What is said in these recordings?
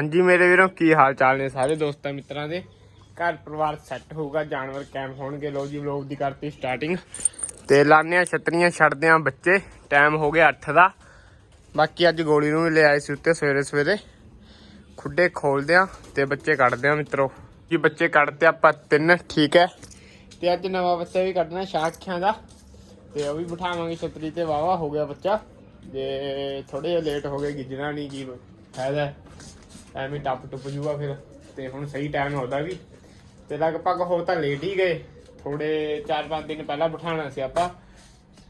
ਹਾਂਜੀ ਮੇਰੇ ਵੀਰੋ, ਕੀ ਹਾਲ ਚਾਲ ਨੇ ਸਾਰੇ ਦੋਸਤਾਂ ਮਿੱਤਰਾਂ ਦੇ? ਘਰ ਪਰਿਵਾਰ ਸੈੱਟ ਹੋਊਗਾ, ਜਾਨਵਰ ਕੈਂਪ ਹੋਣਗੇ। ਲੋ ਜੀ ਵਲੋਗ ਦੀ ਕਰਤੀ ਸਟਾਰਟਿੰਗ ਤੇ ਲਾਉਂਦੇ ਆ ਛਤਰੀਆਂ ਛੱਡਦੇ ਆ ਬੱਚੇ। ਟਾਈਮ ਹੋ ਗਿਆ 8 ਦਾ। ਬਾਕੀ ਅੱਜ ਗੋਲੀ ਨੂੰ ਵੀ ਲੈ ਆਏ ਸੀ ਉੱਤੇ ਸਵੇਰੇ ਸਵੇਰੇ। ਖੁੱਡੇ ਖੋਲਦੇ ਆ ਤੇ ਬੱਚੇ ਕੱਢਦੇ ਆ ਮਿੱਤਰੋ। ਜੀ, ਬੱਚੇ ਕੱਢਦੇ ਆਪਾਂ ਤਿੰਨ, ਠੀਕ ਹੈ? ਤੇ ਅੱਜ ਨਵਾਂ ਬੱਚਾ ਵੀ ਕੱਢਣਾ ਸ਼ਾਖਿਆਂ ਦਾ। ਤੇ ਉਹ ਵੀ ਬਿਠਾਵਾਂਗੇ ਛਤਰੀ ਤੇ। ਵਾਵਾ ਹੋ ਗਿਆ ਬੱਚਾ। ਜੇ ਥੋੜੇ ਜਿਹਾ ਲੇਟ ਹੋ ਗਏ, ਗਿੱਜਣਾ ਨਹੀਂ ਜੀ ਫਾਇਦਾ? ਐਵੇਂ ਟੱਪ ਟੁੱਪ ਜੂਗਾ ਫਿਰ, ਤੇ ਹੁਣ ਸਹੀ ਟਾਈਮ ਉਹਦਾ ਵੀ। ਤੇ ਲਗਭਗ ਹੋ ਤਾਂ ਲੇਟ ਹੀ ਗਏ। ਥੋੜੇ 4-5 ਦਿਨ ਪਹਿਲਾਂ ਬਿਠਾਣਾ ਸੀ ਆਪਾਂ।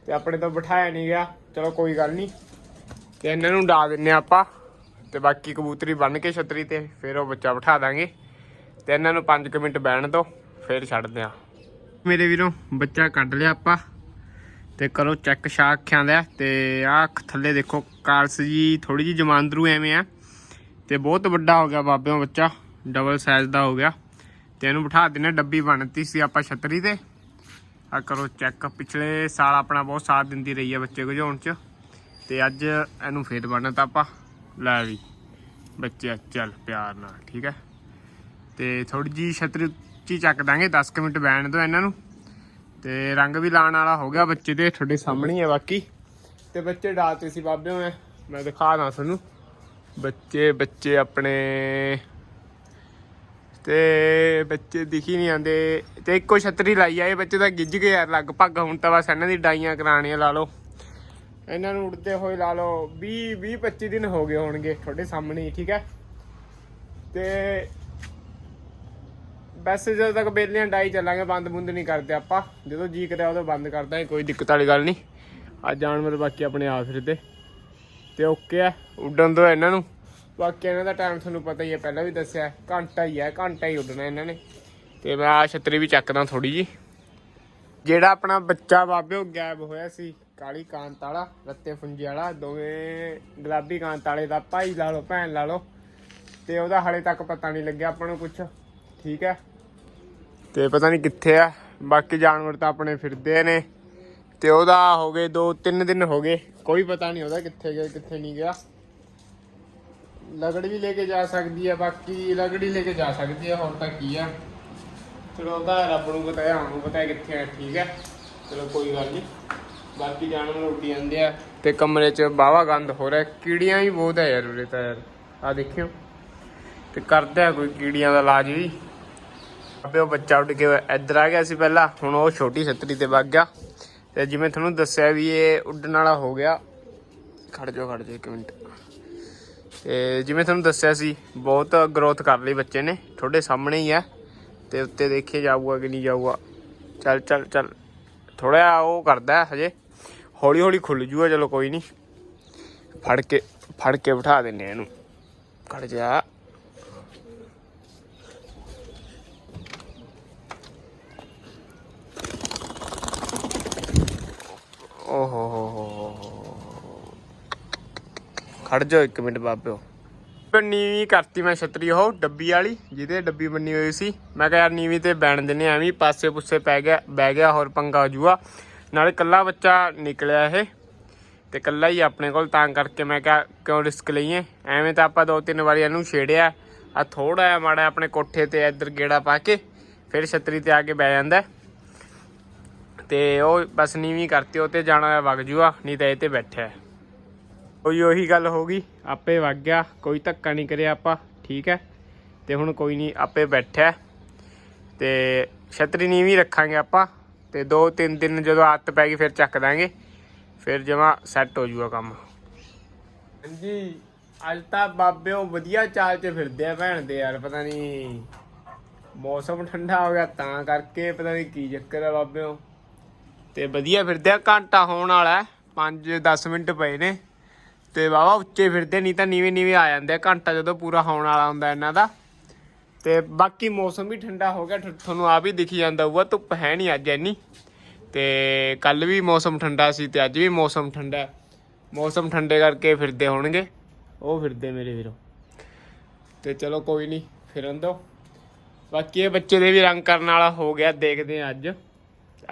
ਤੇ ਆਪਣੇ ਤੋਂ ਬਿਠਾਇਆ ਨਹੀਂ ਗਿਆ। ਚਲੋ ਕੋਈ ਗੱਲ ਨਹੀਂ। ਤੇ ਇਹਨਾਂ ਨੂੰ ਡਾ ਦਿੰਨੇ ਆਪਾਂ। ਤੇ ਬਾਕੀ ਕਬੂਤਰੀ ਬੰਨ ਕੇ ਛਤਰੀ ਤੇ ਫਿਰ ਉਹ ਬੱਚਾ ਬਿਠਾ ਦਾਂਗੇ। ਤੇ ਇਹਨਾਂ ਨੂੰ 5 ਮਿੰਟ ਬਹਿਣ ਦੋ, ਫਿਰ ਛੱਡਦੇ ਆ ਮੇਰੇ ਵੀਰੋ, ਬੱਚਾ ਕੱਢ ਲਿਆ ਆਪਾਂ। ਤੇ ਕਰੋ ਚੈੱਕ ਸ਼ਾਖਿਆਂ ਦਾ। ਤੇ ਆਹ ਥੱਲੇ ਦੇਖੋ, ਕਾਲਸ ਜੀ ਥੋੜੀ ਜੀ ਜਮਾਂਦਰੂ ਐਵੇਂ ਆ। ਤੇ ਬਹੁਤ ਵੱਡਾ ਹੋ ਗਿਆ ਬਾਬਿਆਂ ਬੱਚਾ ਡਬਲ ਸਾਈਜ਼ ਦਾ ਹੋ ਗਿਆ। ਤੇ ਇਹਨੂੰ ਬਿਠਾ ਦਿੰਨੇ ਡੱਬੀ ਬਣਤੀ ਸੀ ਆਪਾਂ ਛਤਰੀ ਤੇ। ਆ ਕਰੋ ਚੈੱਕ ਪਿਛਲੇ ਸਾਲ ਆਪਣਾ ਬਹੁਤ ਸਾਥ ਦਿੰਦੀ ਰਹੀ ਹੈ ਬੱਚੇ ਗਜਾਉਣ ਚ। ਤੇ ਅੱਜ ਇਹਨੂੰ ਫੇਰ ਬਣਤਾ ਆਪਾਂ। ਲੈ ਵੀ, ਬੱਚੇ, ਚੱਲ ਪਿਆਰ ਨਾਲ, ਠੀਕ ਹੈ। ਤੇ ਥੋੜੀ ਜੀ ਛਤਰੀ ਉੱਚੀ ਚੱਕ ਦਾਂਗੇ 10 ਕੁ ਮਿੰਟ ਬੈਣ ਦੋ ਇਹਨਾਂ ਨੂੰ। ਤੇ ਰੰਗ ਵੀ ਲਾਣ ਵਾਲਾ ਹੋ ਗਿਆ ਬੱਚੇ ਦੇ, ਤੁਹਾਡੇ ਸਾਹਮਣੇ ਹੀ ਹੈ ਬਾਕੀ। ਤੇ ਬੱਚੇ ਡਾਲਤੇ ਸੀ ਬਾਬੇ ਮੈਂ ਮੈਂ ਦਿਖਾ ਦਾਂ ਤੁਹਾਨੂੰ। ਬੱਚੇ ਬੱਚੇ ਆਪਣੇ। ਤੇ ਬੱਚੇ ਦਿਖੀ ਨਹੀਂ ਆਂਦੇ ਤੇ ਇੱਕੋ ਛਤਰੀ ਲਾਈ ਆ, ਇਹ ਬੱਚੇ ਤਾਂ ਗਿੱਜ ਗਏ ਯਾਰ, ਲਗਭਗ ਹੁਣ ਤਾਂ ਬਸ ਇਹਨਾਂ ਦੀ ਡਾਈਆਂ ਕਰਾਣੀਆਂ ਲਾ ਲਓ। ਇਹਨਾਂ ਨੂੰ ਉੱਡਦੇ ਹੋਏ ਲਾ ਲਓ 20 20 25 ਦਿਨ ਹੋ ਗਏ ਹੋਣਗੇ ਤੁਹਾਡੇ ਸਾਹਮਣੇ ਠੀਕ ਹੈ? ਤੇ ਬਸ ਜਦੋਂ ਤੱਕ ਬੇਲੀਆਂ ਡਾਈ ਚੱਲਾਂਗੇ, ਬੰਦ ਬੁੰਦ ਨਹੀਂ ਕਰਦੇ ਆਪਾਂ। ਜਦੋਂ ਜੀ ਕਰਿਆ ਉਦੋਂ ਬੰਦ ਕਰਦਾ ਕੋਈ ਦਿੱਕਤ ਵਾਲੀ ਗੱਲ ਨਹੀਂ। ਆ ਜਾਨਵਰ ਬਾਕੀ ਆਪਣੇ ਆ ਫਿਰਦੇ ਤੇ ਓਕੇ ਆ। ਉੱਡਣ ਦੋ ਇਹਨਾਂ ਨੂੰ। ਬਾਕੀ ਇਹਨਾਂ ਦਾ ਟਾਈਮ ਤੁਹਾਨੂੰ ਪਤਾ ਹੀ ਹੈ ਪਹਿਲਾਂ ਵੀ ਦੱਸਿਆ ਘੰਟਾ ਹੀ ਹੈ ਘੰਟਾ ਹੀ ਉੱਡਣਾ ਇਹਨਾਂ ਨੇ। ਤੇ ਮੈਂ ਆ ਛਤਰੀ ਵੀ ਚੱਕਦਾ ਥੋੜੀ ਜੀ ਜਿਹੜਾ ਆਪਣਾ ਬੱਚਾ ਬਾਬਿਓ ਗਾਇਬ ਹੋਇਆ ਸੀ ਕਾਲੀ ਕਾਂਤ ਵਾਲਾ ਰੱਤੇ ਫੁੰਜੇ ਵਾਲਾ ਦੋਵੇਂ ਗੁਲਾਬੀ ਕਾਂਤ ਵਾਲੇ ਦਾ ਭਾਈ ਲਾ ਲਓ ਭੈਣ ਲਾ ਲਓ। ਤੇ ਉਹਦਾ ਹਲੇ ਤੱਕ ਪਤਾ ਨਹੀਂ ਲੱਗਿਆ ਆਪਾਂ ਨੂੰ ਕੁਝ ਠੀਕ ਹੈ? ਤੇ ਪਤਾ ਨਹੀਂ ਕਿੱਥੇ ਆ। ਬਾਕੀ ਜਾਨਵਰ ਤਾਂ ਆਪਣੇ ਫਿਰਦੇ ਨੇ। ਤੇ ਉਹਦਾ ਹੋ ਗਏ 2-3 ਦਿਨ ਹੋ ਗਏ। ਕੋਈ ਪਤਾ ਨਹੀਂ ਉਹਦਾ ਕਿੱਥੇ ਗਿਆ, ਕਿੱਥੇ ਨਹੀਂ ਗਿਆ। ਲਗੜ ਵੀ ਲੈ ਕੇ ਜਾ ਸਕਦੀ ਹੈ ਬਾਕੀ ਲਗੜੀ ਲੈ ਕੇ ਜਾ ਸਕਦੀ ਹੈ ਹੋਰ ਤਾਂ ਕੀ ਆ। ਚਲੋ, ਉਹਦਾ ਰੱਬ ਨੂੰ ਪਤਾ ਹੈ ਸਾਨੂੰ ਪਤਾ ਹੈ ਕਿੱਥੇ ਆ, ਠੀਕ ਹੈ ਚਲੋ, ਕੋਈ ਗੱਲ ਨਹੀਂ। ਬਾਕੀ ਜਾਣ ਨੂੰ ਰੋਟੀ ਜਾਂਦੇ ਆ। ਤੇ ਕਮਰੇ 'ਚ ਬਾਵਾ ਗੰਦ ਹੋ ਰਿਹਾ, ਕੀੜੀਆਂ ਵੀ ਬਹੁਤ ਹੈ ਯਾਰ ਉਰੇ ਤਾਂ ਯਾਰ। ਆ ਦੇਖਿਓ। ਤੇ ਕਰਦਾ ਆ ਕੋਈ ਕੀੜੀਆਂ ਦਾ ਇਲਾਜ ਵੀ। ਅੱਬੇ ਉਹ ਬੱਚਾ ਉੱਡ ਕੇ ਇੱਧਰ ਆ ਗਿਆ ਸੀ ਪਹਿਲਾਂ, ਹੁਣ ਉਹ ਛੋਟੀ ਛਤਰੀ ਤੇ ਵਗ ਗਿਆ। ਤੇ ਜਿਵੇਂ ਤੁਹਾਨੂੰ ਦੱਸਿਆ ਵੀ ਇਹ ਉੱਡਣ ਵਾਲਾ ਹੋ ਗਿਆ। ਖੜ ਜਾਓ ਖੜ ਜਾਓ ਇੱਕ ਮਿੰਟ। ਤੇ ਜਿਵੇਂ ਤੁਹਾਨੂੰ ਦੱਸਿਆ ਸੀ, ਬਹੁਤ ਗਰੋਥ ਕਰ ਲਈ ਬੱਚੇ ਨੇ। ਤੁਹਾਡੇ ਸਾਹਮਣੇ ਹੀ ਹੈ ਤੇ ਉੱਤੇ ਦੇਖੇ ਜਾਊਗਾ ਕਿ ਨਹੀਂ ਜਾਊਗਾ। ਚੱਲ ਚੱਲ ਚੱਲ। ਥੋੜਾ ਉਹ ਕਰਦਾ ਹਜੇ। ਹੌਲੀ ਹੌਲੀ ਖੁੱਲ ਜੂਗਾ, ਚਲੋ ਕੋਈ ਨਹੀਂ। ਫੜ ਕੇ ਫੜ ਕੇ ਬਿਠਾ ਦਿੰਨੇ ਇਹਨੂੰ। ਖੜ ਜਾ। ਓ ਹੋ ਹੋ ਹੋ ਹੋ ਖੜ ਜਾਓ ਇੱਕ ਮਿੰਟ ਬਾਬਿਓ। ਨੀਵੀਂ ਕਰਤੀ ਮੈਂ ਛਤਰੀ ਉਹ ਡੱਬੀ ਵਾਲੀ, ਜਿਹਦੇ ਡੱਬੀ ਬੰਨੀ ਹੋਈ ਸੀ। ਮੈਂ ਕਿਹਾ ਯਾਰ ਨੀਵੀਂ ਤੇ ਬੈਣ ਦਿੰਨੇ ਐਵੇਂ ਪਾਸੇ ਪੁੱਸੇ ਪੈ ਗਿਆ, ਬਹਿ ਗਿਆ ਹੋਰ ਪੰਗਾ ਜੂਆ। ਨਾਲੇ ਕੱਲਾ ਬੱਚਾ ਨਿਕਲਿਆ ਇਹ, ਤੇ ਕੱਲਾ ਹੀ ਆਪਣੇ ਕੋਲ, ਤਾਂ ਕਰਕੇ ਮੈਂ ਕਿਹਾ ਕਿਉਂ ਰਿਸਕ ਲਈਏ? ਐਵੇਂ ਤਾਂ ਆਪਾਂ ਦੋ ਤਿੰਨ ਵਾਰੀ ਇਹਨੂੰ ਛੇੜਿਆ। ਆ ਥੋੜਾ ਜਿਹਾ ਮਾੜਾ ਆਪਣੇ ਕੋਠੇ ਤੇ ਇੱਧਰ ਗੇੜਾ ਪਾ ਕੇ, ਫਿਰ ਛਤਰੀ ਤੇ ਆ ਕੇ ਬਹਿ ਜਾਂਦਾ। ਤੇ ਉਹ ਬਸ ਨੀਵੀਂ ਕਰਤੀ, ਉਹ ਤੇ ਜਾਣਾ ਹੋਇਆ ਵਗ ਜੂਆ, ਨਹੀਂ ਤਾਂ ਇਹ ਤੇ ਬੈਠਿਆ ਹੈ। ਕੋਈ ਉਹੀ ਗੱਲ ਹੋ ਗਈ, ਆਪੇ ਵਗ ਗਿਆ, ਕੋਈ ਧੱਕਾ ਨਹੀਂ ਕਰਿਆ ਆਪਾਂ, ਠੀਕ ਹੈ ਤੇ ਹੁਣ ਕੋਈ ਨਹੀਂ, ਆਪੇ ਬੈਠਾ ਹੈ। ਤੇ ਛਤਰੀ ਨੀਵੀਂ ਰੱਖਾਂਗੇ ਆਪਾਂ, ਤੇ ਦੋ ਤਿੰਨ ਦਿਨ ਜਦੋਂ ਆਦਤ ਪੈ ਗਈ ਫਿਰ ਚੱਕ ਦਾਂਗੇ, ਫਿਰ ਜਮਾ ਸੈੱਟ ਹੋ ਜੂਗਾ ਕੰਮ ਹਾਂਜੀ, ਅੱਜ ਤਾਂ ਬਾਬਿਓ ਵਧੀਆ ਚਾਲ 'ਚ ਫਿਰਦੇ ਆ ਭੈਣ ਦੇ ਯਾਰ, ਪਤਾ ਨਹੀਂ ਮੌਸਮ ਠੰਡਾ ਹੋ ਗਿਆ ਤਾਂ ਕਰਕੇ ਪਤਾ ਨਹੀਂ ਕੀ ਚੱਕਰ ਆ ਬਾਬਿਓ ਤੇ ਵਧੀਆ ਫਿਰਦੇ ਆ, ਘੰਟਾ ਹੋਣ ਵਾਲਾ 5-10 ਮਿੰਟ ਪਏ ਨੇ। ਤੇ ਵਾਵਾ ਉੱਚੇ ਫਿਰਦੇ, ਨਹੀਂ ਤਾਂ ਨੀਵੇਂ ਨੀਵੇਂ ਆ ਜਾਂਦੇ ਆ, ਘੰਟਾ ਜਦੋਂ ਪੂਰਾ ਹੋਣ ਵਾਲਾ ਹੁੰਦਾ ਇਹਨਾਂ ਦਾ। ਤੇ ਬਾਕੀ ਮੌਸਮ ਵੀ ਠੰਡਾ ਹੋ ਗਿਆ ਤੁ- ਤੁਹਾਨੂੰ ਆ ਵੀ ਦਿਖੀ ਜਾਂਦਾ ਹੋਊਗਾ, ਧੁੱਪ ਹੈ ਨਹੀਂ ਅੱਜ ਇੰਨੀ। ਤੇ ਕੱਲ ਵੀ ਮੌਸਮ ਠੰਡਾ ਸੀ ਤੇ ਅੱਜ ਵੀ ਮੌਸਮ ਠੰਡਾ ਮੌਸਮ ਠੰਡੇ ਕਰਕੇ ਫਿਰਦੇ ਹੋਣਗੇ, ਉਹ ਫਿਰਦੇ ਮੇਰੇ ਵੀਰੋ। ਤੇ ਚਲੋ ਕੋਈ ਨਹੀਂ, ਫਿਰਨ ਦੋ ਬਾਕੀ ਇਹ ਬੱਚੇ ਦੇ ਵੀ ਰੰਗ ਕਰਨ ਵਾਲਾ ਹੋ ਗਿਆ, ਦੇਖਦੇ ਆ ਅੱਜ।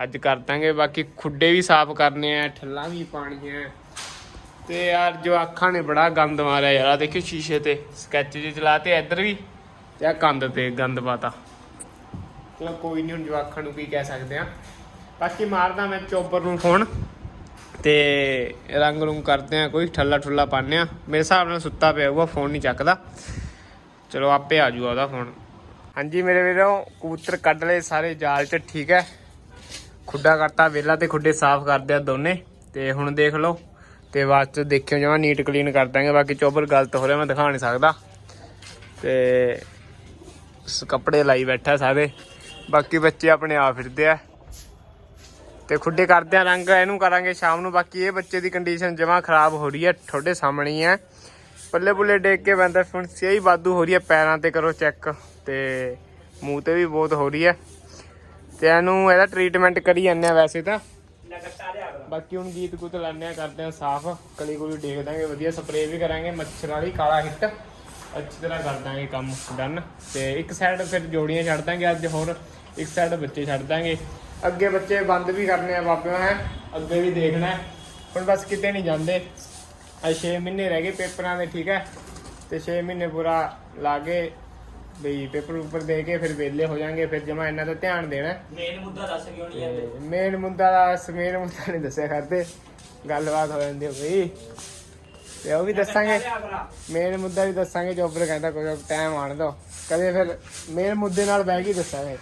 ਅੱਜ ਕਰ ਦਾਂਗੇ, ਬਾਕੀ ਖੁੱਡੇ ਵੀ ਸਾਫ਼ ਕਰਨੇ ਆ, ਠੱਲਾਂ ਵੀ ਪਾਣੀਆਂ ਤੇ ਯਾਰ ਜੋ ਅੱਖਾਂ ਨੇ ਬੜਾ ਗੰਦ ਮਾਰਿਆ ਯਾਰ ਆ ਦੇਖਿਓ ਸ਼ੀਸ਼ੇ ਤੇ ਸਕੈਚ ਜੇ ਚਲਾਤੇ ਇੱਧਰ ਵੀ, ਤੇ ਆ ਕੰਧ ਤੇ ਗੰਦ ਪਾਤਾ। ਚਲੋ ਕੋਈ ਨਹੀਂ ਹੁਣ ਜਵਾਖਾਂ ਨੂੰ ਕੀ ਕਹਿ ਸਕਦੇ ਆ। ਬਾਕੀ ਮਾਰਦਾ ਮੈਂ ਚੋਬਰ ਨੂੰ ਫੋਨ ਤੇ ਰੰਗ ਰੂੰਗ ਕਰਦੇ ਆ, ਕੋਈ ਠੱਲਾ ਠੁੱਲਾ ਪਾਉਂਦੇ ਆ। ਮੇਰੇ ਹਿਸਾਬ ਨਾਲ ਸੁੱਤਾ ਪਿਆ ਹੋਊਗਾ ਫੋਨ ਨਹੀਂ ਚੱਕਦਾ। ਚਲੋ ਆਪੇ ਆ ਜਾਊਗਾ ਉਹਦਾ ਫੋਨ ਹਾਂਜੀ ਮੇਰੇ ਵੀਰੋ, ਕਬੂਤਰ ਕੱਢ ਲਏ ਸਾਰੇ ਜਾਲ 'ਚ, ਠੀਕ ਹੈ। ਖੁੱਡਾ ਕਰਤਾ ਵੇਲਾ ਤੇ ਖੁੱਡੇ ਸਾਫ਼ ਕਰਦੇ ਆ ਦੋਨੇ। ਤੇ ਹੁਣ ਦੇਖ ਲਓ, ਤੇ ਬਾਅਦ ਚ ਦੇਖਿਓ ਜਮਾ ਨੀਟ ਕਲੀਨ ਕਰ ਦਾਂਗੇ ਬਾਕੀ ਚੋਬਰ ਗਲਤ ਹੋ ਰਿਹਾ, ਮੈਂ ਦਿਖਾ ਨਹੀਂ ਸਕਦਾ। ਤੇ ਕੱਪੜੇ ਲਾਈ ਬੈਠਾ ਸਾਰੇ। ਬਾਕੀ ਬੱਚੇ ਆਪਣੇ ਆ ਫਿਰਦੇ ਆ। ਤੇ ਖੁੱਡੇ ਕਰਦੇ ਆ, ਰੰਗ ਇਹਨੂੰ ਕਰਾਂਗੇ ਸ਼ਾਮ ਨੂੰ। ਬਾਕੀ ਇਹ ਬੱਚੇ ਦੀ ਕੰਡੀਸ਼ਨ ਜਮਾ ਖਰਾਬ ਹੋ ਰਹੀ ਹੈ ਤੁਹਾਡੇ ਸਾਹਮਣੇ ਹੀ ਹੈ ਪੱਲੇ ਪੁੱਲੇ ਡੇਕ ਕੇ ਬੰਦਾ ਫੁੰਸੀਆ ਹੀ ਵਾਧੂ ਹੋ ਰਹੀ ਹੈ ਪੈਰਾਂ ਤੇ ਕਰੋ ਚੈੱਕ ਤੇ ਮੂੰਹ ਤੇ ਵੀ ਬਹੁਤ ਹੋ ਰਹੀ ਹੈ ਤੇ ਇਹਨੂੰ ਇਹਦਾ ਟ੍ਰੀਟਮੈਂਟ ਕਰੀ ਜਾਂਦੇ ਆ ਵੈਸੇ ਤਾਂ। ਬਾਕੀ ਹੁਣ ਗੀਤ ਗੁੱਤ ਲਾਉਂਦੇ ਆ ਕਰਦੇ ਆ ਸਾਫ਼। ਕਲੀ ਕੁਲੀ ਦੇਖ ਦਾਂਗੇ ਵਧੀਆ ਸਪਰੇਅ ਵੀ ਕਰਾਂਗੇ ਮੱਛਰ ਵਾਲੀ ਕਾਲਾ ਹਿੱਟ। ਅੱਛੀ ਤਰ੍ਹਾਂ ਕਰ ਦਾਂਗੇ ਕੰਮ ਡਨ ਤੇ ਇੱਕ ਸਾਈਡ ਫਿਰ ਜੋੜੀਆਂ ਛੱਡ ਦਾਂਗੇ ਅੱਜ ਹੋਰ ਇੱਕ ਸਾਈਡ ਬੱਚੇ ਛੱਡ ਦਾਂਗੇ। ਅੱਗੇ ਬੱਚੇ ਬੰਦ ਵੀ ਕਰਨੇ ਆ ਬਾਬਿਆਂ ਹੈ? ਅੱਗੇ ਵੀ ਦੇਖਣਾ। ਹੁਣ ਬਸ ਕਿਤੇ ਨਹੀਂ ਜਾਂਦੇ। ਅੱਜ 6 ਮਹੀਨੇ ਰਹਿ ਗਏ ਪੇਪਰਾਂ ਦੇ ਠੀਕ ਹੈ? ਤੇ 6 ਮਹੀਨੇ ਪੂਰਾ ਲਾ ਕੇ ਬਈ ਪੇਪਰ ਉੱਪਰ ਦੇ ਕੇ ਫਿਰ ਵਿਹਲੇ ਹੋ ਜਾਾਂਗੇ ਫਿਰ ਜਮਾ ਇਹਨਾਂ ਦਾ ਧਿਆਨ ਦੇਣਾ। ਹੈ। ਮੇਨ ਮੁੱਦਾ ਦੱਸ ਕਿਉਂ ਨਹੀਂ ਜਾਂਦੇ? ਮੇਨ ਮੁੱਦਾ ਦਾ ਮੇਨ ਮੁੱਦਾ ਨਹੀਂ ਦੱਸਿਆ ਕਰਦੇ। ਗੱਲਬਾਤ ਹੋ ਜਾਂਦੀ ਹੈ ਬਈ ਤੇ ਉਹ ਵੀ ਦੱਸਾਂਗੇ। ਮੇਨ ਮੁੱਦਾ ਵੀ ਦੱਸਾਂਗੇ ਜੋਬਰ ਕਹਿੰਦਾ ਕੋਈ ਟਾਈਮ ਆਣ ਦੋ। ਕਦੇ ਫਿਰ ਮੇਨ ਮੁੱਦੇ ਨਾਲ ਬਹਿ ਕੇ ਦੱਸਾਂਗੇ।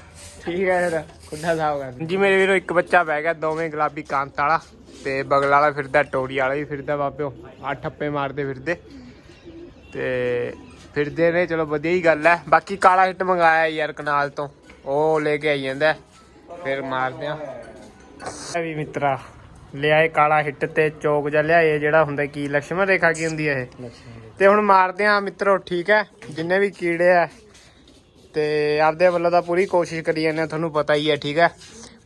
ਠੀਕ ਹੈ ਫਿਰ ਖੁੱਡਾ ਸਾਹਿਬ ਕਰ ਜੀ ਮੇਰੇ ਵੀਰੋ ਇੱਕ ਬੱਚਾ ਬਹਿ ਗਿਆ ਦੋਵੇਂ ਗੁਲਾਬੀ ਕਾਂਤ ਵਾਲਾ ਤੇ ਬਗਲ ਵਾਲਾ ਫਿਰਦਾ ਟੋੜੀ ਵਾਲਾ ਵੀ ਫਿਰਦਾ ਬਾਬਿਓ। ਅੱਠ ਠੱਪੇ ਮਾਰਦੇ ਫਿਰਦੇ। ਤੇ ਫਿਰਦੇ ਨੇ ਚਲੋ ਵਧੀਆ ਹੀ ਗੱਲ ਹੈ। ਬਾਕੀ ਕਾਲਾ ਹਿੱਟ ਮੰਗਾਇਆ ਯਾਰ ਕਨਾਲ ਤੋਂ। ਉਹ ਲੈ ਕੇ ਆਈ ਜਾਂਦਾ। ਫਿਰ ਮਾਰਦੇ ਆ ਵੀ ਮਿੱਤਰਾ ਲਿਆਏ ਕਾਲਾ ਹਿੱਟ ਤੇ ਚੌਕ ਜਿਹਾ ਲਿਆਏ ਜਿਹੜਾ ਹੁੰਦਾ ਕੀ ਲక్ష్ਮਣ ਰੇਖਾ ਕੀ ਹੁੰਦੀ ਹੈ ਇਹ? ਤੇ ਹੁਣ ਮਾਰਦੇ ਆ ਮਿੱਤਰੋ ਠੀਕ ਹੈ? ਜਿੰਨੇ ਵੀ ਕੀੜੇ ਆ ਤੇ ਆਪਦੇ ਵੱਲੋਂ ਤਾਂ ਪੂਰੀ ਕੋਸ਼ਿਸ਼ ਕਰੀ ਜਾਂਦੇ ਆ ਤੁਹਾਨੂੰ ਪਤਾ ਹੀ ਹੈ ਠੀਕ ਹੈ?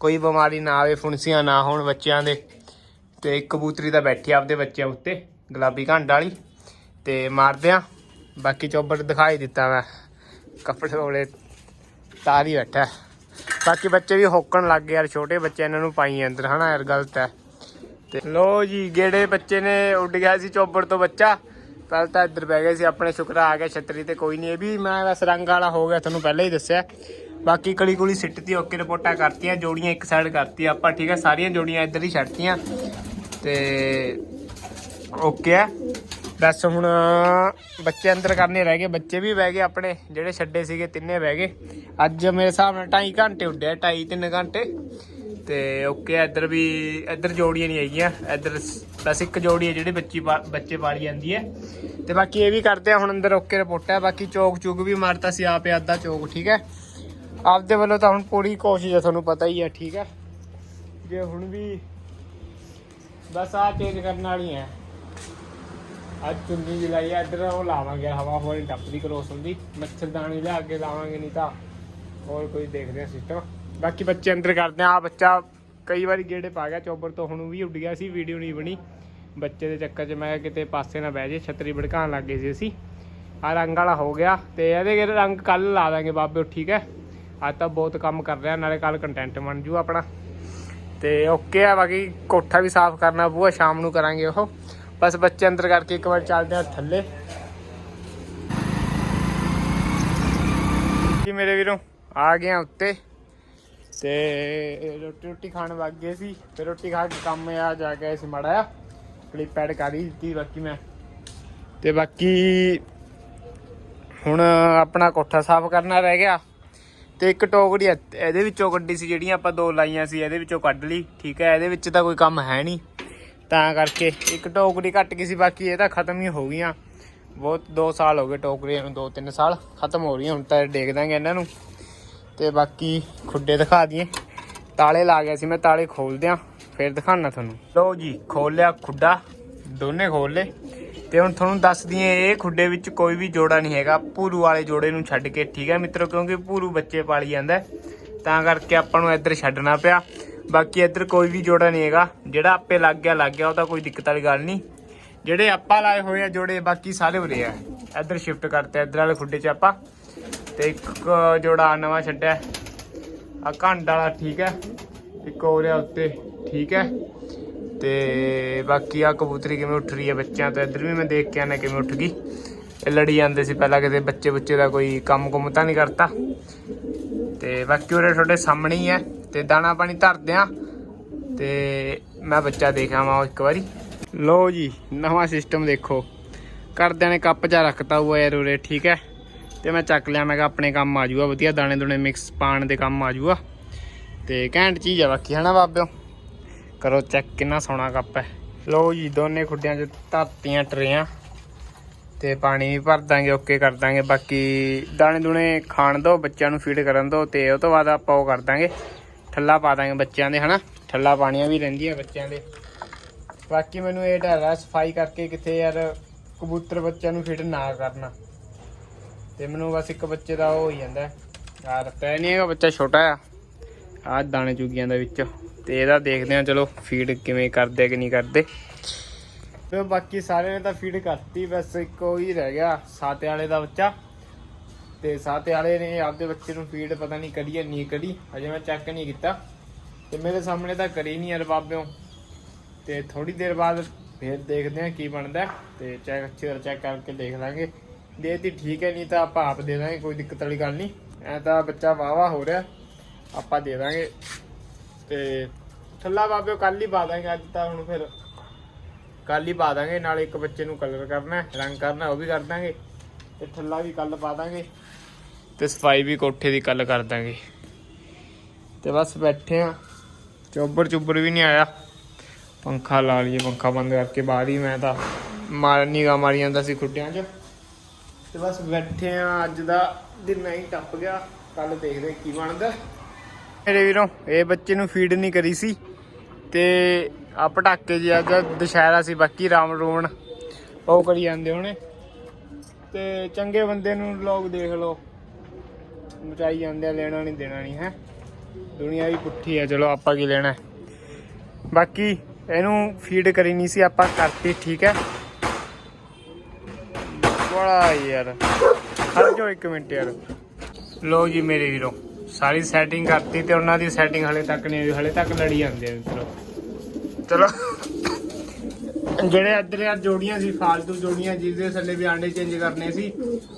ਕੋਈ ਬਿਮਾਰੀ ਨਾ ਆਵੇ ਫੁੰਸੀਆਂ ਨਾ ਹੋਣ ਬੱਚਿਆਂ ਦੇ। ਤੇ ਕਬੂਤਰੀ ਤਾਂ ਬੈਠੀ ਆਪਦੇ ਬੱਚਿਆਂ ਉੱਤੇ ਗੁਲਾਬੀ ਘੰਡ ਵਾਲੀ। ਤੇ ਮਾਰਦੇ ਆ ਬਾਕੀ ਚੋਬਰ ਦਿਖਾਈ ਦਿੱਤਾ ਮੈਂ ਕੱਪੜੇ ਵਾਲੇ ਤਾਰ ਹੀ ਬੈਠਾ। ਬਾਕੀ ਬੱਚੇ ਵੀ ਹੋਕਣ ਲੱਗ ਗਏ ਯਾਰ, ਛੋਟੇ ਬੱਚੇ ਇਹਨਾਂ ਨੂੰ ਪਾਈ ਅੰਦਰ, ਹਨਾ ਯਾਰ, ਗਲਤ ਹੈ। ਤੇ ਲੋ ਜੀ ਗੇੜੇ ਬੱਚੇ ਨੇ ਉੱਡ ਗਿਆ ਸੀ ਚੋਬਰ ਤੋਂ ਬੱਚਾ ਪਹਿਲਾਂ ਤਾਂ ਇੱਧਰ ਬਹਿ ਗਏ ਸੀ, ਆਪਣੇ ਸ਼ੁਕਰਾ ਆ ਗਿਆ ਛਤਰੀ ਤੇ ਕੋਈ ਨਹੀਂ। ਇਹ ਵੀ ਮੈਂ ਬਸ ਰੰਗ ਵਾਲਾ ਹੋ ਗਿਆ, ਤੁਹਾਨੂੰ ਪਹਿਲਾਂ ਹੀ ਦੱਸਿਆ। ਬਾਕੀ ਕਲੀ ਕੁਲੀ ਸਿੱਟਤੀ ਓਕੇ ਰਿਪੋਰਟਾਂ ਕਰਤੀਆਂ, ਜੋੜੀਆਂ ਇੱਕ ਸਾਈਡ ਕਰਤੀ ਆਪਾਂ, ਠੀਕ ਹੈ, ਸਾਰੀਆਂ ਜੋੜੀਆਂ ਇੱਧਰ ਹੀ ਛੱਡਤੀਆਂ ਤੇ ਓਕੇ ਹੈ। ਬਸ ਹੁਣ ਬੱਚੇ ਅੰਦਰ ਕਰਨੇ ਰਹਿ ਗਏ। ਬੱਚੇ ਵੀ ਬਹਿ ਗਏ ਆਪਣੇ, ਜਿਹੜੇ ਛੱਡੇ ਸੀਗੇ ਤਿੰਨੇ ਬਹਿ ਗਏ। ਅੱਜ ਮੇਰੇ ਹਿਸਾਬ ਨਾਲ 2.5 ਘੰਟੇ ਉੱਡਿਆ 2.5 3 ਘੰਟੇ। ਤੇ ਓਕੇ ਇੱਧਰ ਵੀ, ਇੱਧਰ ਜੋੜੀਆਂ ਨਹੀਂ ਹੈਗੀਆਂ। ਇੱਧਰ ਬਸ ਇੱਕ ਜੋੜੀ ਹੈ ਜਿਹੜੀ ਬੱਚੀ ਪਾ- ਬੱਚੇ ਪਾਲੀ ਜਾਂਦੀ ਹੈ। ਤੇ ਬਾਕੀ ਇਹ ਵੀ ਕਰਦੇ ਆ, ਹੁਣ ਅੰਦਰ ਓਕੇ ਰਿਪੋਰਟ ਹੈ। ਬਾਕੀ ਚੌਕ ਚੁਗ ਵੀ ਮਾਰਤਾ ਸੀ ਆਪੇ ਅੱਧਾ ਚੌਕ, ਠੀਕ ਹੈ? ਆਪਦੇ ਵੱਲੋਂ ਤਾਂ ਹੁਣ ਪੂਰੀ ਕੋਸ਼ਿਸ਼ ਹੈ, ਤੁਹਾਨੂੰ ਪਤਾ ਹੀ ਹੈ, ਠੀਕ ਹੈ? ਜੇ ਹੁਣ ਵੀ ਬਸ ਆ ਚੇਂਜ ਕਰਨ ਵਾਲੀ ਹੈ। ਅੱਜ ਚੁੰਨੀ ਵੀ ਆ, ਇੱਧਰ ਉਹ ਲਾਵਾਂਗੇ ਹਵਾ ਹੋਣੀ ਟੱਪਦੀ ਕ੍ਰੋਸ ਹੁੰਦੀ ਮੱਛਰਦਾਨੀ ਲਿਆ ਕੇ ਲਾਵਾਂਗੇ ਨਹੀਂ ਤਾਂ ਹੋਰ ਕੋਈ ਦੇਖਦੇ ਆ ਸਿਸਟਮ ਬਾਕੀ ਬੱਚੇ ਅੰਦਰ ਕਰਦੇ ਆ ਆ ਬੱਚਾ ਕਈ ਵਾਰੀ ਗੇੜੇ ਪਾ ਗਿਆ ਚੋਬਰ ਤੋਂ ਹੁਣ ਵੀ ਉੱਡ ਗਿਆ ਸੀ ਵੀਡੀਓ ਨਹੀਂ ਬਣੀ। ਬੱਚੇ ਦੇ ਚੱਕਰ 'ਚ ਮੈਂ ਕਿਤੇ ਪਾਸੇ ਨਾ ਬਹਿ ਜੇ ਛਤਰੀ ਭੜਕਾਉਣ ਲੱਗ ਗਏ ਸੀ ਅਸੀਂ। ਆ ਰੰਗ ਵਾਲਾ ਹੋ ਗਿਆ ਤੇ ਇਹਦੇ ਕੇ ਰੰਗ ਕੱਲ ਲਾ ਦਾਂਗੇ ਬਾਬੇ ਠੀਕ ਹੈ? ਅੱਜ ਤਾਂ ਬਹੁਤ ਕੰਮ ਕਰ ਰਿਹਾ ਨਾਲੇ ਕੱਲ ਕੰਟੈਂਟ ਬਣ ਜੂ ਆਪਣਾ। ਤੇ ਓਕੇ ਆ ਬਾਕੀ ਕੋਠਾ ਵੀ ਸਾਫ਼ ਕਰਨਾ ਪਊਗਾ ਸ਼ਾਮ ਨੂੰ ਕਰਾਂਗੇ ਉਹ। ਬਸ ਬੱਚੇ ਅੰਦਰ ਕਰਕੇ ਇੱਕ ਵਾਰ ਚੱਲਦੇ ਆ ਥੱਲੇ। ਜੀ ਮੇਰੇ ਵੀਰੋ, ਆ ਗਏ ਆ ਉੱਤੇ। ਤੇ ਰੋਟੀ ਰੋਟੀ ਖਾਣ ਲੱਗ ਗਏ ਸੀ। ਤੇ ਰੋਟੀ ਖਾ ਕੇ ਕੰਮ ਆ, ਜਾ ਕੇ ਸੀ ਮੜਾ ਆ ਕਲਿੱਪ ਐਡ ਕਰ ਹੀ ਦਿੱਤੀ ਬਾਕੀ ਮੈਂ। ਤੇ ਬਾਕੀ ਹੁਣ ਆਪਣਾ ਕੋਠਾ ਸਾਫ਼ ਕਰਨਾ ਰਹਿ ਗਿਆ। ਤੇ ਇੱਕ ਟੋਕਰੀ ਇਹਦੇ ਵਿੱਚੋਂ ਕੱਢੀ ਸੀ, ਜਿਹੜੀਆਂ ਆਪਾਂ ਦੋ ਲਾਈਆਂ ਸੀ, ਇਹਦੇ ਵਿੱਚੋਂ ਕੱਢ ਲਈ। ਠੀਕ ਹੈ ਇਹਦੇ ਵਿੱਚ ਤਾਂ ਕੋਈ ਕੰਮ ਹੈ ਨਹੀਂ ਤਾਂ ਕਰਕੇ ਇੱਕ ਟੋਕਰੀ ਘੱਟ ਗਈ ਸੀ, ਬਾਕੀ ਇਹ ਤਾਂ ਖਤਮ ਹੀ ਹੋ ਗਈਆਂ। ਬਹੁਤ 2 ਸਾਲ ਹੋ ਗਏ ਟੋਕਰੀਆਂ ਨੂੰ 2-3 ਸਾਲ ਖਤਮ ਹੋ ਰਹੀਆਂ, ਹੁਣ ਤਾਂ ਡੇਕ ਦਾਂਗੇ ਇਹਨਾਂ ਨੂੰ। ਤੇ ਬਾਕੀ ਖੁੱਡੇ ਦਿਖਾ ਦਈਏ। ਤਾਲੇ ਲਾ ਗਿਆ ਸੀ, ਮੈਂ ਤਾਲੇ ਖੋਲ ਦਿਆਂ ਫਿਰ ਦਿਖਾਣਾ ਤੁਹਾਨੂੰ। ਲਓ ਜੀ, ਖੋਲ ਲਿਆ ਖੁੱਡਾ, ਦੋਨੇ ਖੋਲ ਲੇ ਤੇ ਹੁਣ ਤੁਹਾਨੂੰ ਦੱਸ ਦਈਏ, ਇਹ ਖੁੱਡੇ ਵਿੱਚ ਕੋਈ ਵੀ ਜੋੜਾ ਨਹੀਂ ਹੈਗਾ। ਭੂਰੂ ਵਾਲੇ ਜੋੜੇ ਨੂੰ ਛੱਡ ਕੇ, ਠੀਕ ਹੈ ਮਿੱਤਰੋ, ਕਿਉਂਕਿ ਭੂਰੂ ਬੱਚੇ ਪਾਲੀ ਜਾਂਦਾ ਤਾਂ ਕਰਕੇ ਆਪਾਂ ਨੂੰ ਇੱਧਰ ਛੱਡਣਾ ਪਿਆ। ਬਾਕੀ ਇੱਧਰ ਕੋਈ ਵੀ ਜੋੜਾ ਨਹੀਂ ਹੈਗਾ। ਜਿਹੜਾ ਆਪੇ ਲੱਗ ਗਿਆ ਲੱਗ ਗਿਆ, ਉਹ ਤਾਂ ਕੋਈ ਦਿੱਕਤ ਵਾਲੀ ਗੱਲ ਨਹੀਂ। ਜਿਹੜੇ ਆਪਾਂ ਲਾਏ ਹੋਏ ਆ ਜੋੜੇ, ਬਾਕੀ ਸਾਰੇ ਉਰੇ ਆ। ਇੱਧਰ ਸ਼ਿਫਟ ਕਰਤੇ, ਇੱਧਰ ਵਾਲੇ ਖੁੱਡੇ 'ਚ ਆਪਾਂ। ਤੇ ਇੱਕ ਜੋੜਾ ਨਵਾਂ ਛੱਡਿਆ। ਆ ਘੰਡ ਵਾਲਾ ਠੀਕ ਹੈ। ਇੱਕ ਹੋਰ ਆ ਉੱਤੇ, ਠੀਕ ਹੈ। ਤੇ ਬਾਕੀ ਆ ਕਬੂਤਰੀ ਕਿਵੇਂ ਉੱਠ ਰਹੀ ਹੈ ਬੱਚਿਆਂ ਤੋਂ, ਇੱਧਰ ਵੀ ਮੈਂ ਦੇਖ ਕੇ ਆਣਾ ਕਿਵੇਂ ਉੱਠ ਗਈ। ਇਹ ਲੜੀ ਜਾਂਦੇ ਸੀ ਪਹਿਲਾਂ ਕਿਤੇ ਬੱਚੇ ਬੁੱਚੇ ਦਾ ਕੋਈ ਕੰਮ ਕੁਮ ਤਾਂ ਨਹੀਂ ਕਰਤਾ। ਤੇ ਬਾਕੀ ਉਰੇ ਤੁਹਾਡੇ ਸਾਹਮਣੇ ਹੀ ਹੈ। ਤੇ ਦਾਣਾ ਪਾਣੀ ਧਰਦੇ ਆ ਤੇ ਮੈਂ ਬੱਚਾ ਦੇਖ ਆਵਾਂ ਇੱਕ ਵਾਰੀ। ਲੋ ਜੀ, ਨਵਾਂ ਸਿਸਟਮ ਦੇਖੋ। ਕਰਦਿਆਂ ਨੇ ਕੱਪ 'ਚ ਰੱਖਤਾ ਹੋਇਆ ਯਾਰ ਉਰੇ, ਠੀਕ ਹੈ? ਤੇ ਮੈਂ ਚੱਕ ਲਿਆ, ਮੈਂ ਕਿਹਾ ਆਪਣੇ ਕੰਮ ਆ ਜੂਗਾ, ਵਧੀਆ ਦਾਣੇ ਦੁਣੇ ਮਿਕਸ ਪਾਣ ਦੇ ਕੰਮ ਆ ਜੂਗਾ। ਤੇ ਘੈਂਟ ਚੀਜ਼ ਆ ਬਾਕੀ ਹਨਾ ਬਾਬਿਓ? ਕਰੋ ਚੈੱਕ ਕਿੰਨਾ ਸੋਹਣਾ ਕੱਪ ਹੈ। ਲੋ ਜੀ, ਦੋਨੇ ਖੁੱਡਿਆਂ 'ਚ ਧਰਤੀਆਂ, ਟਰੇਆਂ। ਤੇ ਪਾਣੀ ਵੀ ਭਰ ਦਾਂਗੇ ਓਕੇ ਕਰ ਦਾਂਗੇ। ਬਾਕੀ ਦਾਣੇ ਦੁਣੇ ਖਾਣ ਦੋ, ਬੱਚਿਆਂ ਨੂੰ ਫੀਡ ਕਰਨ ਦੋ, ਤੇ ਉਹ ਤੋਂ ਬਾਅਦ ਆਪਾਂ ਉਹ ਕਰ ਦਾਂਗੇ। ਠੱਲਾ ਪਾ ਦਾਂਗੇ ਬੱਚਿਆਂ ਦੇ, ਹਨਾ? ਠੱਲਾ ਪਾਣੀਆਂ ਵੀ ਰਹਿੰਦੀਆਂ ਬੱਚਿਆਂ ਦੇ। ਬਾਕੀ ਮੈਨੂੰ ਇਹ ਡਰ ਆ ਸਫ਼ਾਈ ਕਰਕੇ ਕਿਤੇ ਯਾਰ ਕਬੂਤਰ ਬੱਚਿਆਂ ਨੂੰ ਫੀਡ ਨਾ ਕਰਨਾ। ਤੇ ਮੈਨੂੰ ਬਸ ਇੱਕ ਬੱਚੇ ਦਾ ਉਹ ਹੋ ਜਾਂਦਾ। ਯਾਰ ਪੈ ਨਹੀਂ ਹੈਗਾ, ਬੱਚਾ ਛੋਟਾ ਆ। ਆਹ ਦਾਣੇ ਚੁਗੀਆਂ ਦੇ ਵਿੱਚ। ਤੇ ਇਹਦਾ ਦੇਖਦੇ ਆ ਚਲੋ ਫੀਡ ਕਿਵੇਂ ਕਰਦੇ ਕਿ ਨਹੀਂ ਕਰਦੇ। ਤੇ ਬਾਕੀ ਸਾਰਿਆਂ ਨੇ ਤਾਂ ਫੀਡ ਕਰਤੀ, ਬਸ ਇੱਕ ਉਹ ਹੀ ਰਹਿ ਗਿਆ ਸਾਤੇ ਵਾਲੇ ਦਾ ਬੱਚਾ। ਤੇ ਸਾਤੇ ਵਾਲੇ ਨੇ ਆਪਦੇ ਬੱਚੇ ਨੂੰ ਫੀਡ ਪਤਾ ਨਹੀਂ ਕਰੀ ਜਾਂ ਨਹੀਂ ਕਰੀ ਅਜੇ ਮੈਂ ਚੈੱਕ ਨਹੀਂ ਕੀਤਾ। ਤੇ ਮੇਰੇ ਸਾਹਮਣੇ ਤਾਂ ਕਰੀ ਨਹੀਂ ਯਾਰ ਬਾਬਿਓ। ਤੇ ਥੋੜੀ ਦੇਰ ਬਾਅਦ ਫਿਰ ਦੇਖਦੇ ਆ ਕੀ ਬਣਦਾ ਤੇ ਚੈੱਕ ਅੱਛੀ ਤਰ੍ਹਾਂ ਚੈੱਕ ਕਰਕੇ ਦੇਖ ਲਾਂਗੇ। ਜੇ ਠੀਕ ਹੈ, ਨਹੀਂ ਤਾਂ ਆਪਾਂ ਆਪ ਦੇ ਦਾਂਗੇ, ਕੋਈ ਦਿੱਕਤ ਵਾਲੀ ਗੱਲ ਨਹੀਂ। ਐ ਤਾਂ ਬੱਚਾ ਵਾਵਾ ਹੋ ਰਿਹਾ, ਆਪਾਂ ਦੇ ਦਾਂਗੇ। ਤੇ ਠੱਲਾ ਬਾਬਿਓ ਕੱਲ ਹੀ ਪਾ ਦਾਂਗੇ ਅੱਜ ਤਾਂ ਹੁਣ ਫਿਰ। ਕੱਲ ਹੀ ਪਾ ਦਾਂਗੇ, ਨਾਲ ਇੱਕ ਬੱਚੇ ਨੂੰ ਕਲਰ ਕਰਨਾ ਰੰਗ ਕਰਨਾ ਉਹ ਵੀ ਕਰ ਦਾਂਗੇ। ਤੇ ਠੱਲਾ ਵੀ ਕੱਲ ਪਾ ਦਾਂਗੇ। ਤੇ ਸਫ਼ਾਈ ਵੀ ਕੋਠੇ ਦੀ ਕੱਲ ਕਰ ਦਾਂਗੇ। ਤੇ ਬਸ ਬੈਠੇ ਆ। ਚੋਬਰ ਚੁੱਬਰ ਵੀ ਨਹੀਂ ਆਇਆ। ਪੰਖਾ ਲਾ ਲਈਏ, ਪੰਖਾ ਬੰਦ ਕਰਕੇ ਬਾਹਰ ਹੀ ਮੈਂ ਤਾਂ ਮਾਰ ਨਿਗਾ ਮਾਰੀ ਜਾਂਦਾ ਸੀ ਖੁੱਡਿਆਂ 'ਚ। ਤੇ ਬਸ ਬੈਠੇ ਆ, ਅੱਜ ਦਾ ਦਿਨ ਹੀ ਟੱਪ ਗਿਆ। ਕੱਲ ਦੇਖਦੇ ਕੀ ਬਣਦਾ। ਮੇਰੇ ਵੀਰੋ, ਇਹ ਬੱਚੇ ਨੂੰ ਫੀਡ ਨਹੀਂ ਕਰੀ ਸੀ। ਤੇ ਆ ਪਟਾਕੇ ਜੀ ਅੱਜ ਦੁਸ਼ਹਿਰਾ ਸੀ, ਬਾਕੀ ਰਾਮ ਰੋਣ ਉਹ ਕਰੀ ਜਾਂਦੇ ਹੋਣੇ। ਤੇ ਚੰਗੇ ਬੰਦੇ ਨੂੰ ਲੋਕ ਦੇਖ ਲਓ। ਮਚਾਈ ਜਾਂਦੇ ਆ, ਲੈਣਾ ਨਹੀਂ ਦੇਣਾ ਨਹੀਂ ਹੈ। ਦੁਨੀਆ ਵੀ ਪੁੱਠੀ ਆ, ਚਲੋ ਆਪਾਂ ਕੀ ਲੈਣਾ। ਬਾਕੀ ਇਹਨੂੰ ਫੀਡ ਕਰੀ ਨਹੀਂ ਸੀ, ਆਪਾਂ ਕਰਤੀ, ਠੀਕ ਹੈ। ਬੜਾ ਯਾਰ ਹਟ ਜਾਓ ਇੱਕ ਮਿੰਟ ਯਾਰ। ਲੋ ਜੀ ਮੇਰੇ ਵੀਰੋ, ਸਾਰੀ ਸੈਟਿੰਗ ਕਰਤੀ ਤੇ ਉਹਨਾਂ ਦੀ ਸੈਟਿੰਗ ਹਲੇ ਤੱਕ ਨਹੀਂ ਹੋਈ ਹਲੇ ਤੱਕ ਲੜੀ ਜਾਂਦੇ ਆ, ਮਿੱਤਰੋ। ਚਲੋ। ਜਿਹੜੇ ਇੱਧਰ ਯਾਰ ਜੋੜੀਆਂ ਸੀ ਫਾਲਤੂ ਜੋੜੀਆਂ ਜਿਹਦੇ ਥੱਲੇ ਵੀ ਆਂਡੇ ਚੇਂਜ ਕਰਨੇ ਸੀ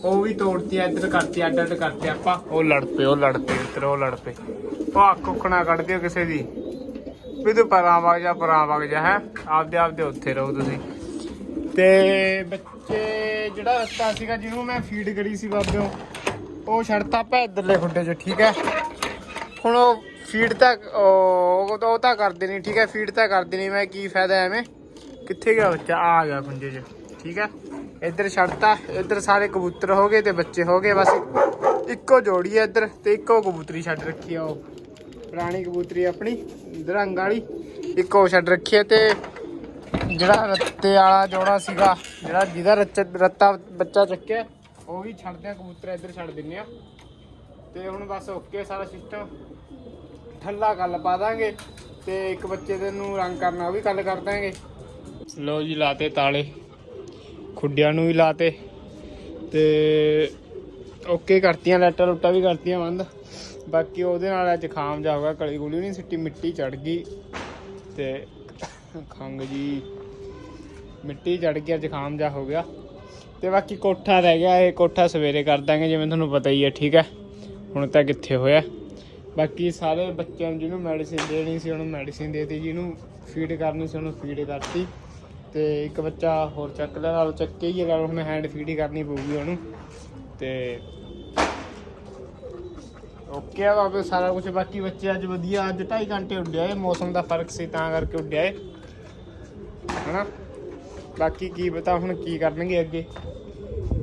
ਉਹ ਵੀ ਤੋੜਤੀ ਇੱਧਰ ਕਰਤੀ ਅੱਡ ਅੱਡ ਕਰਤੇ ਆਪਾਂ। ਉਹ ਲੜ ਪਏ ਉਹ ਲੜ ਪਏ ਮਿੱਤਰੋ ਉਹ ਲੜ ਪਏ। ਉਹ ਅੱਖ ਉੱਖਣਾ ਕੱਢ ਦਿਓ ਕਿਸੇ ਦੀ। ਵੀ ਤੂੰ ਪਰਾਂ ਵਗ ਜਾ ਪਰਾਂ ਵਗ ਜਾ ਹੈ? ਆਪਦੇ ਆਪਦੇ ਉੱਥੇ ਰਹੋ ਤੁਸੀਂ। ਤੇ ਬੱਚੇ ਜਿਹੜਾ ਰਸਤਾ ਸੀਗਾ ਜਿਹਨੂੰ ਮੈਂ ਫੀਡ ਕਰੀ ਸੀ ਬਾਬਿਓ ਉਹ ਛੱਡਤਾ ਆਪਾਂ ਇੱਧਰਲੇ ਖੁੱਡੇ 'ਚ ਠੀਕ ਹੈ? ਹੁਣ ਉਹ ਫੀਡ ਤਾਂ- ਉਹ ਤਾਂ ਕਰਦੇ ਨਹੀਂ ਠੀਕ ਹੈ? ਫੀਡ ਤਾਂ ਕਰਦੇ ਨਹੀਂ ਮੈਂ ਕੀ ਫਾਇਦਾ ਐਵੇਂ? ਕਿੱਥੇ ਗਿਆ ਬੱਚਾ? ਆ ਗਿਆ ਖੁੰਝੇ 'ਚ। ਠੀਕ ਹੈ? ਇੱਧਰ ਛੱਡਤਾ। ਇੱਧਰ ਸਾਰੇ ਕਬੂਤਰ ਹੋ ਗਏ ਤੇ ਬੱਚੇ ਹੋ ਗਏ। ਬਸ ਇੱਕੋ ਜੋੜੀ ਹੈ ਇੱਧਰ ਤੇ ਇੱਕੋ ਕਬੂਤਰੀ ਛੱਡ ਰੱਖੀ ਆ ਉਹ। ਪੁਰਾਣੀ ਕਬੂਤਰੀ ਆਪਣੀ, ਦਰੰਗ ਵਾਲੀ। ਇੱਕੋ ਛੱਡ ਰੱਖੀ ਹੈ ਤੇ ਜਿਹੜਾ ਰੱਤੇ ਵਾਲਾ ਜੋੜਾ ਸੀਗਾ, ਜਿਹੜਾ ਜਿਹਦਾ ਰੱਚਾ, ਰੱਤਾ ਬੱਚਾ ਚੱਕਿਆ, ਉਹ ਵੀ ਛੱਡਦੇ ਆ। ਕਬੂਤਰ ਇੱਧਰ ਛੱਡ ਦਿੰਨੇ ਆ। ਤੇ ਹੁਣ ਬਸ ਓਕੇ ਸਾਰਾ ਸਿਸਟਮ ਠੱਲਾ ਗੱਲ ਪਾ ਦਾਂਗੇ ਤੇ ਇੱਕ ਬੱਚੇ ਦੇ ਨੂੰ ਰੰਗ ਕਰਨਾ, ਉਹ ਵੀ ਗੱਲ ਕਰ ਦਾਂਗੇ। ਲੋ ਜੀ, ਲਾਤੇ ਤਾਲੇ। ਖੁੱਡਿਆਂ ਨੂੰ ਵੀ ਲਾਤੇ। ਤੇ ਓਕੇ ਕਰਤੀਆਂ ਲੈਟਰ ਲੁੱਟਾ ਵੀ ਕਰਤੀਆਂ ਬੰਦ। ਬਾਕੀ ਉਹਦੇ ਨਾਲ ਜ਼ੁਕਾਮ ਜਾ ਹੋਗਾ ਕਲੀ ਗੁਲੀ ਨਹੀਂ ਸਿੱਟੀ, ਮਿੱਟੀ ਚੜ ਗਈ। ਤੇ ਖੰਗ ਜੀ, ਮਿੱਟੀ ਚੜ ਗਿਆ ਜ਼ੁਕਾਮ ਜਾ ਹੋ ਗਿਆ। ਤੇ ਬਾਕੀ ਕੋਠਾ ਰਹਿ ਗਿਆ ਇਹ, ਕੋਠਾ ਸਵੇਰੇ ਕਰ ਦਾਂਗੇ, ਜਿਵੇਂ ਤੁਹਾਨੂੰ ਪਤਾ ਹੀ ਹੈ, ਠੀਕ ਹੈ? ਹੁਣ ਤਾਂ ਕਿੱਥੇ ਹੋਇਆ? ਬਾਕੀ ਸਾਰੇ ਬੱਚਿਆਂ ਨੂੰ ਜਿਹਨੂੰ ਮੈਡੀਸਿਨ ਦੇਣੀ ਸੀ, ਉਹਨੂੰ ਮੈਡੀਸਿਨ ਦੇਤੀ, ਜਿਹਨੂੰ ਫੀਡ ਕਰਨੀ ਸੀ, ਉਹਨੂੰ ਫੀਡ ਕਰਤੀ। ਤੇ ਇੱਕ ਬੱਚਾ ਹੋਰ ਚੱਕ ਲਿਆ, ਨਾਲ ਚੱਕੇ ਹੀ ਨਾਲ ਹੁਣ ਹੈਂਡ ਫੀਡ ਹੀ ਕਰਨੀ ਪਊਗੀ ਉਹਨੂੰ। ਤੇ ਓਕੇ ਆ ਬਾਬੇ, ਸਾਰਾ ਕੁਝ ਬਾਕੀ ਬੱਚੇ ਅੱਜ ਵਧੀਆ, ਅੱਜ 2.5 ਘੰਟੇ ਉੱਡਿਆ ਏ ਮੌਸਮ ਦਾ ਫ਼ਰਕ ਸੀ ਤਾਂ ਕਰਕੇ ਉੱਡਿਆ ਏ ਹਨਾ? ਬਾਕੀ ਕੀ ਪਤਾ ਹੁਣ ਕੀ ਕਰਨਗੇ ਅੱਗੇ।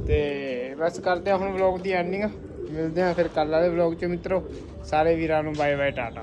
ਤੇ ਬਸ ਕਰਦੇ ਆ ਹੁਣ ਵਲੌਗ ਦੀ ਐਂਡਿੰਗ ਮਿਲਦੇ ਆ ਫਿਰ ਕੱਲ ਵਾਲੇ ਵਲੌਗ ਚ ਮਿੱਤਰੋ। ਸਾਰੇ ਵੀਰਾਂ ਨੂੰ ਬਾਏ ਬਾਏ ਟਾਟਾ।